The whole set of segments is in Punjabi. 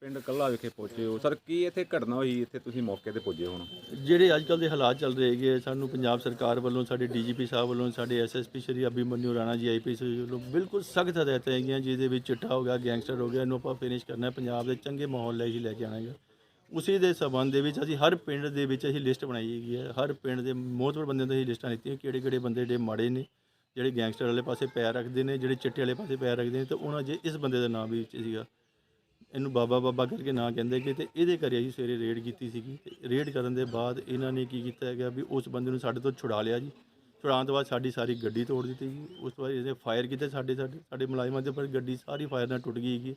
ਪਿੰਡ ਕੱਲਾ ਵਿਖੇ ਪਹੁੰਚੇ ਹੋ। ਸਰ, ਕੀ ਇੱਥੇ ਘਟਨਾ ਹੋਈ? ਇੱਥੇ ਤੁਸੀਂ ਮੌਕੇ ਤੇ ਪੁੱਜੇ ਹੋਣ। ਜਿਹੜੇ ਅੱਜ ਕੱਲ੍ਹ ਦੇ ਹਾਲਾਤ ਚੱਲ ਰਹੇ ਹੈਗੇ ਸਾਨੂੰ ਪੰਜਾਬ ਸਰਕਾਰ ਵੱਲੋਂ, ਸਾਡੇ ਡੀਜੀਪੀ ਸਾਹਿਬ ਵੱਲੋਂ, ਸਾਡੇ ਐਸਐਸਪੀ ਸ਼੍ਰੀ ਅਭਿਮਨਿਊ ਰਾਣਾ ਜੀ ਆਈਪੀਐਸ ਵੱਲੋਂ ਬਿਲਕੁਲ ਸਖਤ ਹਦਾਇਤਾਂ ਹੈਗੀਆਂ, ਜਿਹਦੇ ਵਿੱਚ ਚਿੱਟਾ ਹੋ ਗਿਆ, ਗੈਂਗਸਟਰ ਹੋ ਗਿਆ, ਇਹਨੂੰ ਆਪਾਂ ਫਿਨਿਸ਼ ਕਰਨਾ ਪੰਜਾਬ ਦੇ ਚੰਗੇ ਮਾਹੌਲ ਲਈ ਹੀ ਲੈ ਕੇ ਆਉਣਾ ਹੈਗਾ। ਉਸੇ ਦੇ ਸਬੰਧ ਦੇ ਵਿੱਚ ਅਸੀਂ ਹਰ ਪਿੰਡ ਦੇ ਵਿੱਚ ਅਸੀਂ ਲਿਸਟ ਬਣਾਈ ਹੈਗੀ ਹੈ। ਹਰ ਪਿੰਡ ਦੇ ਮੋਹਤਵਰ ਬੰਦਿਆਂ ਦੀ ਅਸੀਂ ਲਿਸਟਾਂ ਦਿੱਤੀਆਂ ਕਿਹੜੇ ਕਿਹੜੇ ਬੰਦੇ ਜਿਹੜੇ ਮਾੜੇ ਨੇ, ਜਿਹੜੇ ਗੈਂਗਸਟਰ ਵਾਲੇ ਪਾਸੇ ਪੈਰ ਰੱਖਦੇ ਨੇ, ਜਿਹੜੇ ਚਿੱਟੇ ਵਾਲੇ ਪਾਸੇ ਪੈਰ ਰੱਖਦੇ ਨੇ, ਤੇ ਉਹਨਾਂ ਜੇ ਇਸ ਬੰਦੇ ਦਾ ਨਾਮ ਵੀ ਵਿੱਚ ਸੀਗਾ। ਇਹਨੂੰ ਬਾਬਾ ਬਾਬਾ ਕਰਕੇ ਨਾਂ ਕਹਿੰਦੇ ਕਿ ਤੇ ਇਹਦੇ ਘਰੇ ਅਸੀਂ ਸਵੇਰੇ ਰੇਡ ਕੀਤੀ ਸੀਗੀ। ਤੇ ਰੇਡ ਕਰਨ ਦੇ ਬਾਅਦ ਇਹਨਾਂ ਨੇ ਕੀ ਕੀਤਾ ਹੈਗਾ ਵੀ ਉਸ ਬੰਦੇ ਨੂੰ ਸਾਡੇ ਤੋਂ ਛੁਡਾ ਲਿਆ ਜੀ। ਛੁਡਾਉਣ ਤੋਂ ਬਾਅਦ ਸਾਡੀ ਸਾਰੀ ਗੱਡੀ ਤੋੜ ਦਿੱਤੀ ਜੀ। ਉਸ ਤੋਂ ਬਾਅਦ ਇਹਨੇ ਫਾਇਰ ਕੀਤੇ ਸਾਡੇ ਸਾਡੇ ਸਾਡੇ ਮੁਲਾਜ਼ਮਾਂ ਦੇ ਉੱਪਰ। ਗੱਡੀ ਸਾਰੀ ਫਾਇਰ ਨਾਲ ਟੁੱਟ ਗਈ ਹੈਗੀ।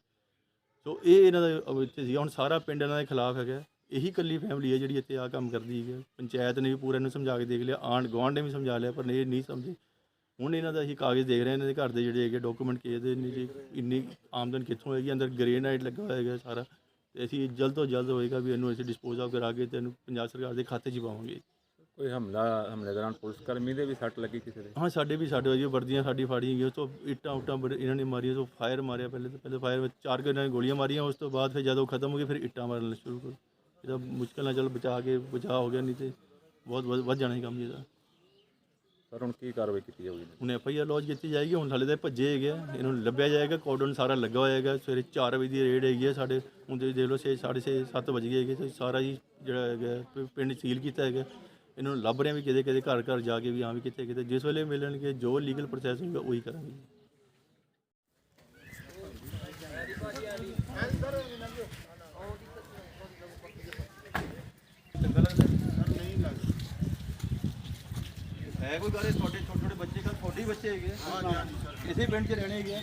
ਸੋ ਇਹ ਇਹਨਾਂ ਦਾ ਵਿੱਚ ਸੀਗਾ। ਹੁਣ ਸਾਰਾ ਪਿੰਡ ਇਹਨਾਂ ਦੇ ਖਿਲਾਫ ਹੈਗਾ। ਇਹੀ ਇਕੱਲੀ ਫੈਮਿਲੀ ਹੈ ਜਿਹੜੀ ਇੱਥੇ ਆ ਕੰਮ ਕਰਦੀ ਹੈ ਪੰਚਾਇਤ ਨੇ ਵੀ ਪੂਰਾ ਇਹਨੂੰ ਸਮਝਾ ਕੇ ਦੇਖ ਲਿਆ। ਆਂਢ ਗੁਆਂਢ ਨੇ ਵੀ ਸਮਝਾ ਲਿਆ, ਪਰ ਇਹ ਨਹੀਂ ਸਮਝੇ। ਹੁਣ ਇਹਨਾਂ ਦਾ ਅਸੀਂ ਕਾਗਜ਼ ਦੇਖ ਰਹੇ ਹਾਂ ਇਹਨਾਂ ਦੇ ਘਰ ਦੇ ਜਿਹੜੇ ਹੈਗੇ ਡਾਕੂਮੈਂਟ ਕਿਸ ਦੇ ਨੇ ਜੀ ਇੰਨੀ ਆਮਦਨ ਕਿੱਥੋਂ ਹੋਏਗੀ ਅੰਦਰ ਗ੍ਰੇਨਾਈਟ ਲੱਗਾ ਹੋਇਆ ਹੈਗਾ ਸਾਰਾ। ਤੇ ਅਸੀਂ ਜਲਦ ਤੋਂ ਜਲਦ ਹੋਏਗਾ ਵੀ ਇਹਨੂੰ ਅਸੀਂ ਡਿਸਪੋਜ਼ ਆਫ ਕਰਾ ਕੇ ਤੇ ਇਹਨੂੰ ਪੰਜਾਬ ਸਰਕਾਰ ਦੇ ਖਾਤੇ 'ਚ ਪਾਵਾਂਗੇ। ਕੋਈ ਹਮਲਾ ਹਮਲੇ ਦੌਰਾਨ ਪੁਲਿਸ ਕਰਮੀ ਦੇ ਵੀ ਸੱਟ ਲੱਗੀ ਕਿਸੇ ਦੇ? ਹਾਂ ਸਾਡੇ ਵੀ ਸਾਡੇ ਵਜੇ ਵਰਦੀਆਂ ਸਾਡੀ ਫਾੜੀਆਂ ਗਈਆਂ ਉਸ ਤੋਂ ਇੱਟਾਂ ਉੱਟਾਂ ਬੜੇ ਇਹਨਾਂ ਨੇ ਮਾਰੀਆਂ ਤੋਂ ਫਾਇਰ ਮਾਰਿਆ ਪਹਿਲੇ ਤਾਂ ਪਹਿਲੇ ਫਾਇਰ ਵਿੱਚ ਚਾਰ ਕੁ ਇਹਨਾਂ ਨੇ ਗੋਲੀਆਂ ਮਾਰੀਆਂ ਉਸ ਤੋਂ ਬਾਅਦ ਫਿਰ ਜਦੋਂ ਖਤਮ ਹੋ ਗਈ ਫਿਰ ਇੱਟਾਂ ਮਾਰਨ ਸ਼ੁਰੂ ਕਰ ਇਹਦਾ ਮੁਸ਼ਕਲ ਨਾਲ ਚੱਲ ਬਚਾ ਕੇ ਬਚਾ ਹੋ ਗਿਆ ਨਹੀਂ ਤੇ ਬਹੁਤ ਵੱਧ ਜਾਣਾ ਸੀ ਕੰਮ ਜੀ ਇਹਦਾ। ਸਰ ਹੁਣ ਕੀ ਕਾਰਵਾਈ ਕੀਤੀ ਜਾਊਗੀ? ਹੁਣ ਐਫ ਆਈ ਆਰ ਲੌਜ ਕੀਤੀ ਜਾਏਗੀ ਹੁਣ ਹਾਲੇ ਤਾਂ ਇਹ ਭੱਜੇ ਹੈਗੇ ਆ ਇਹਨੂੰ ਲੱਭਿਆ ਜਾਏਗਾ ਕੋਡਨ ਸਾਰਾ ਲੱਗਾ ਹੋਇਆ ਹੈਗਾ ਸਵੇਰੇ 4 ਵਜੇ ਦੀ ਰੇਡ ਹੈਗੀ ਹੈ ਸਾਡੇ ਹੁਣ ਤੁਸੀਂ ਦੇਖ ਲਓ ਛੇ ਸਾਢੇ ਛੇ 7 ਵਜ ਗਏ ਹੈਗੇ ਤੇ ਸਾਰਾ ਹੀ ਜਿਹੜਾ ਹੈਗਾ ਪ- ਪਿੰਡ ਸੀਲ ਕੀਤਾ ਹੈਗਾ ਇਹਨਾਂ ਨੂੰ ਲੱਭ ਰਹੇ ਆ ਵੀ ਕਿਤੇ ਕਿਤੇ ਘਰ ਘਰ ਜਾ ਕੇ ਵੀ ਹਾਂ ਵੀ ਕਿਤੇ ਕਿਤੇ ਜਿਸ ਵੇਲੇ ਮਿਲਣਗੇ ਜੋ ਲੀਗਲ ਪ੍ਰੋਸੈਸ ਹੋਊਗਾ ਉਹੀ ਕਰਾਂਗੇ। ਹੈ ਕੋਈ ਗੱਲ ਤੁਹਾਡੇ ਛੋਟੇ ਛੋਟੇ ਬੱਚੇ ਕਾ ਤੁਹਾਡੇ ਹੀ ਬੱਚੇ ਹੈਗੇ ਇਸੇ ਪਿੰਡ 'ਚ ਰਹਿਣੇ ਹੈਗੇ ਆ।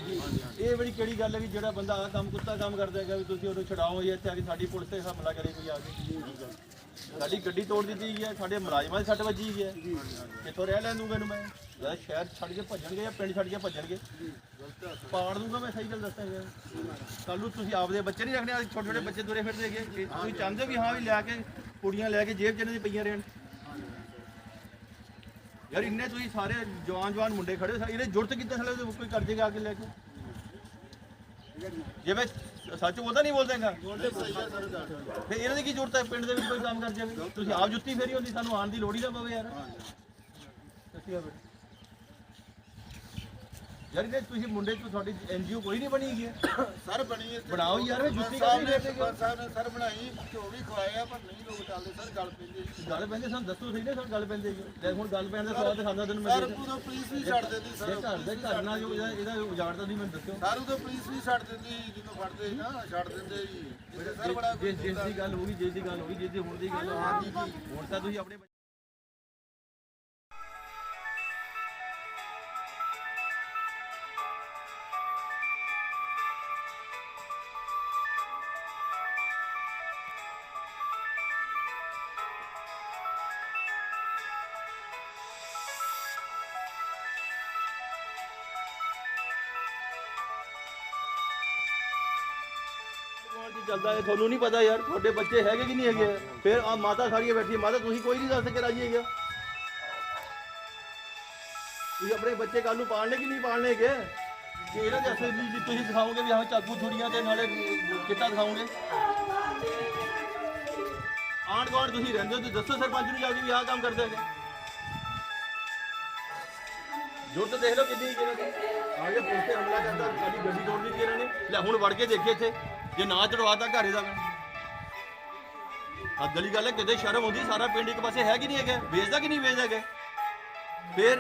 ਇਹ ਬੜੀ ਕਿਹੜੀ ਗੱਲ ਹੈ ਵੀ ਜਿਹੜਾ ਬੰਦਾ ਆ ਕੰਮ ਕੁੱਤਾ ਕੰਮ ਕਰਦਾ ਹੈਗਾ ਵੀ ਤੁਸੀਂ ਉਹਨੂੰ ਛਡਾਓ ਜਾਂ ਇੱਥੇ ਆ ਕੇ ਸਾਡੀ ਪੁਲਿਸ ਤੇ ਹਮਲਾ ਕਰੇ ਕੋਈ ਆ ਕੇ? ਸਾਡੀ ਗੱਡੀ ਤੋੜ ਦਿੱਤੀ ਗਈ ਹੈ ਸਾਡੇ ਮੁਲਾਜ਼ਮਾਂ ਦੀ ਸੱਟ ਵੱਜੀ ਗਈ ਹੈ। ਕਿੱਥੋਂ ਰਹਿ ਲੈਣ ਦੂੰਗਾ ਇਹਨੂੰ ਮੈਂ? ਜਾਂ ਸ਼ਹਿਰ ਛੱਡ ਕੇ ਭੱਜਣਗੇ ਜਾਂ ਪਿੰਡ ਛੱਡ ਕੇ ਭੱਜਣਗੇ? ਪਾੜ ਦੂੰਗਾ ਮੈਂ ਸਹੀ ਗੱਲ ਦੱਸਾਂਗਾ ਕੱਲ ਨੂੰ ਤੁਸੀਂ ਆਪਦੇ ਬੱਚੇ ਨਹੀਂ ਰੱਖਣੇ ਆ ਛੋਟੇ ਛੋਟੇ ਬੱਚੇ ਤੁਰੇ ਫਿਰਦੇ ਹੈਗੇ। ਕਿ ਤੁਸੀਂ ਚਾਹੁੰਦੇ ਹੋ ਵੀ ਹਾਂ ਵੀ ਲਿਆ ਕੇ ਕੁੜੀਆਂ ਲੈ ਕੇ ਜੇਬ 'ਚ ਇਹਨਾਂ ਦੀ ਪਈਆਂ ਰਹਿਣ? ਯਾਰ ਇੰਨੇ ਤੁਸੀਂ ਸਾਰੇ ਜਵਾਨ ਜਵਾਨ ਮੁੰਡੇ ਖੜੇ ਹੋ, ਇਹਨੇ ਜੁਰਤ ਕਿੱਦਾਂ ਸਾਲੇ ਕੋਈ ਕਰ ਜੇਗਾ ਆ ਕੇ ਲੈ ਕੇ। ਜੇ ਮੈਂ ਸੱਚ ਬੋਲਦਾ ਨਹੀਂ ਬੋਲਦਾਗਾ ਫਿਰ ਇਹਨਾਂ ਦੀ ਕੀ ਜ਼ਰੂਰਤ ਹੈ? ਪਿੰਡ ਦੇ ਵਿੱਚ ਕੋਈ ਕੰਮ ਕਰ ਜਾਵੇ ਤੁਸੀਂ ਆਪ ਜੁੱਤੀ ਫੇਰੀ ਹੁੰਦੀ ਸਾਨੂੰ ਆਉਣ ਦੀ ਲੋੜ ਹੀ ਨਾ ਪਵੇ ਯਾਰ। ਸੱਚੀ ਗੱਲ ਹੈ। ਯਾਰ ਇਹਨੇ ਤੁਸੀਂ ਮੁੰਡੇ ਤੋਂ ਤੁਹਾਡੀ ਐਨਜੀਓ ਕੋਈ ਨਹੀਂ ਬਣੀ ਗਈ ਸਰ ਬਣੀ ਹੈ ਬਣਾਓ ਯਾਰ ਇਹ ਜੁੱਤੀ ਸਾਹਿਬ ਕਾਹਦੀ ਕੇ ਸਰਪੰਚ ਸਾਹਿਬ ਨੇ ਸਰ ਬਣਾਈ ਘਿਓ ਵੀ ਖਵਾਇਆ ਪਰ ਨਹੀਂ ਲੋਕ ਚੱਲਦੇ ਸਰ ਗੱਲ ਪੈਂਦੀ ਗੱਲ ਪੈਂਦੇ ਸਾਨੂੰ ਦੱਸੋ ਸਹੀ ਨਾ ਸਾਨੂੰ ਗੱਲ ਪੈਂਦੇ ਜੀ ਲੈ ਹੁਣ ਗੱਲ ਪੈਣ ਦਾ ਸਵਾਦ ਦਿਖਾਉਂਦਾ ਤੈਨੂੰ ਮੈਂ ਸਰ ਉਦੋਂ ਪੁਲਿਸ ਵੀ ਛੱਡ ਦਿੰਦੀ ਇਹ ਸਰ ਘਰ ਦੇ ਘਰ ਨਾਲ ਜੋ ਇਹਦਾ ਇਹਦਾ ਉਜਾੜਦਾ ਨਹੀਂ ਮੈਨੂੰ ਦੱਸਿਓ। ਸਰ ਉਦੋਂ ਪੁਲਿਸ ਵੀ ਛੱਡ ਦਿੰਦੀ ਜਦੋਂ ਫੜਦੇ ਨਾ ਛੱਡ ਦਿੰਦੇ ਜੀ ਸਰ ਬੜਾ ਜਿਸ ਦੀ ਗੱਲ ਹੋਗੀ ਜਿਸ ਦੀ ਗੱਲ ਹੋਗੀ ਜਿਸ ਦੀ ਹੁਣ ਦੀ ਗੱਲ ਹੋਗੀ ਹੁਣ ਤਾਂ ਤੁਸੀਂ ਆਪਣੇ ਬੱਚੇ- ਕੀ ਚੱਲਦਾ ਹੈ, ਤੁਹਾਨੂੰ ਨਹੀਂ ਪਤਾ ਯਾਰ, ਤੁਹਾਡੇ ਬੱਚੇ ਹੈਗੇ ਕਿ ਨਹੀਂ ਹੈਗੇ? ਫਿਰ ਆ ਮਾਤਾ ਸਾਰੀਆਂ ਬੈਠੀ ਮਾਤਾ ਤੁਸੀਂ ਕੋਈ ਨਹੀਂ ਦੱਸ ਕੇ ਰਾਜੀ ਹੈਗੇ। ਤੁਸੀਂ ਆਪਣੇ ਬੱਚੇ ਕੱਲ ਨੂੰ ਪਾਲਣੇ ਕਿ ਨਹੀਂ ਪਾਲਣੇ ਹੈਗੇ? ਕਿ ਇਹਨਾਂ ਦੇ ਅਸਲ ਜੀ ਤੁਸੀਂ ਦਿਖਾਓਗੇ ਵੀ ਹਾਂ ਚਾਕੂ ਛੁਰੀਆਂ ਤੇ ਨਾਲੇ ਕਿੱਟਾ ਦਿਖਾਓਗੇ। ਆਂਢ ਗੁਆਂਢ ਤੁਸੀਂ ਰਹਿੰਦੇ ਹੋ ਤੇ ਦੱਸੋ ਸਰਪੰਚ ਨੂੰ ਜਾ ਕੇ ਵੀ ਆਹ ਕੰਮ ਕਰਦੇ ਹੈਗੇ। ਜੁਰਤ ਦੇਖ ਲਓ ਕਿੰਨੀ ਕਿਹਨਾਂ ਦੀ ਆ ਪੁਲਿਸ ਤੇ ਹਮਲਾ ਕਰਦਾ ਸਾਡੀ ਗੱਡੀ ਤੋੜ ਦਿੱਤੀ ਇਹਨਾਂ ਨੇ। ਲੈ ਹੁਣ ਵੜ ਕੇ ਦੇਖੇ ਇੱਥੇ। ਜੇ ਨਾ ਚੜਵਾਤਾ ਘਰੇ ਦਾ ਅੱਧ ਵਾਲੀ ਗੱਲ ਹੈ, ਕਿਤੇ ਸ਼ਰਮ ਹੁੰਦੀ ਸਾਰਾ ਪਿੰਡ ਇੱਕ ਪਾਸੇ ਹੈ ਕਿ ਨਹੀਂ ਹੈਗਾ? ਵੇਚਦਾ ਕਿ ਨਹੀਂ ਵੇਚਦਾ ਹੈਗਾ? ਫਿਰ